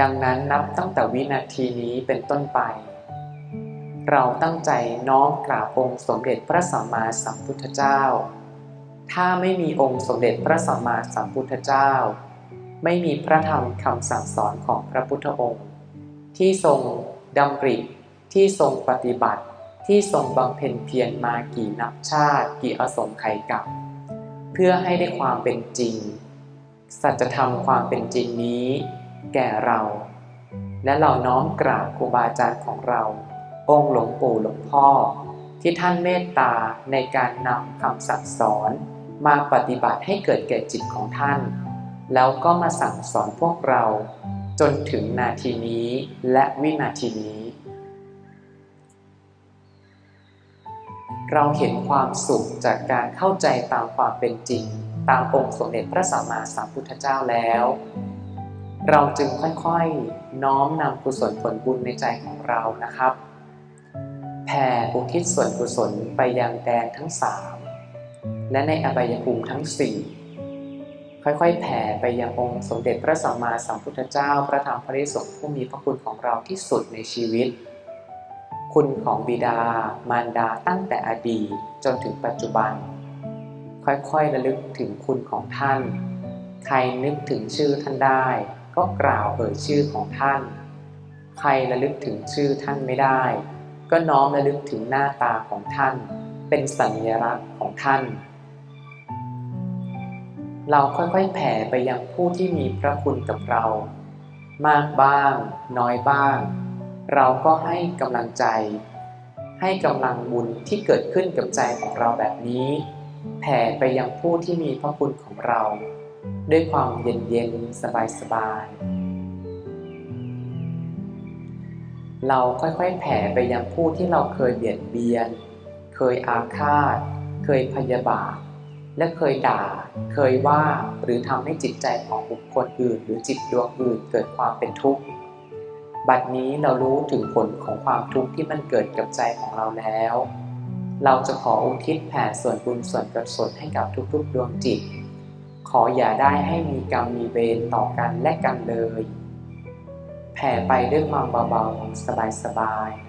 ดังนั้นนับตั้งแต่วินาทีนี้เป็นต้นไป เราตั้งใจน้อมกราบองค์สมเด็จพระสัมมาสัมพุทธเจ้า ถ้าไม่มีองค์สมเด็จพระสัมมาสัมพุทธเจ้า ไม่มีพระธรรมคำสั่งสอนของพระพุทธองค์ ที่ทรงดำริที่ทรงปฏิบัติที่ทรงบำเพ็ญเพียรมากี่นับชาติ กี่อสงไขยกับ เพื่อให้ได้ความเป็นจริง สัจธรรมความเป็นจริงนี้ แก่เรา และเราน้อมกราบครูบาอาจารย์ของเรา องค์หลวงปู่หลวงพ่อ ที่ท่านเมตตาในการนำคำสั่งสอน มาปฏิบัติให้เกิดแก่จิตของท่าน แล้วก็มาสั่งสอนพวกเรา จนถึงนาทีนี้และวินาทีนี้ เราเห็นความสุขจากการเข้าใจตามความเป็นจริง ตามองค์สมเด็จพระสัมมาสัมพุทธเจ้าแล้ว เราจึงค่อยๆ น้อมนำกุศลผลบุญในใจของเรานะครับ แผ่อุทิศส่วนกุศลไปยังแดนทั้งสามและในอบายภูมิทั้งสี่ค่อยๆ แผ่ไปยังองค์สมเด็จพระสัมมาสัมพุทธเจ้า พระธรรมพระริสงฆ์ผู้มีพระคุณของเราที่สุดในชีวิต คุณของบิดา มารดาตั้งแต่อดีตจนถึงปัจจุบัน ค่อยๆ ระลึกถึงคุณของท่าน ใครนึกถึงชื่อท่านได้ ก็กล่าวเอ่ยชื่อของท่าน ใครระลึกถึงชื่อท่านไม่ได้ ก็น้อมระลึกถึงหน้าตาของท่าน เป็นสัญลักษณ์ของท่าน เราค่อยๆแผ่ไปยังผู้ที่มีพระคุณกับเรา มากบ้าง น้อยบ้าง เราก็ให้กำลังใจ ให้กำลังบุญที่เกิดขึ้นกับใจของเราแบบนี้ แผ่ไปยังผู้ที่มีพระคุณของเรา ด้วยความเย็นๆสบายๆเราค่อยๆแผ่ไปยังผู้ที่เราเคยเบียดเบียน เคยอาฆาต เคยพยาบาท และเคยด่า เคยว่า หรือทำให้จิตใจของบุคคลอื่น หรือจิตดวงอื่นเกิดความเป็นทุกข์ บัดนี้เรารู้ถึงผลของความทุกข์ที่มันเกิดกับใจของเราแล้ว เราจะขออุทิศแผ่ส่วนบุญส่วนกุศลให้กับทุกๆดวงจิต ขออย่าได้ให้มีกรรมมีเวรต่อกันและกันเลย แผ่ไปด้วยความเบาๆ สบายๆ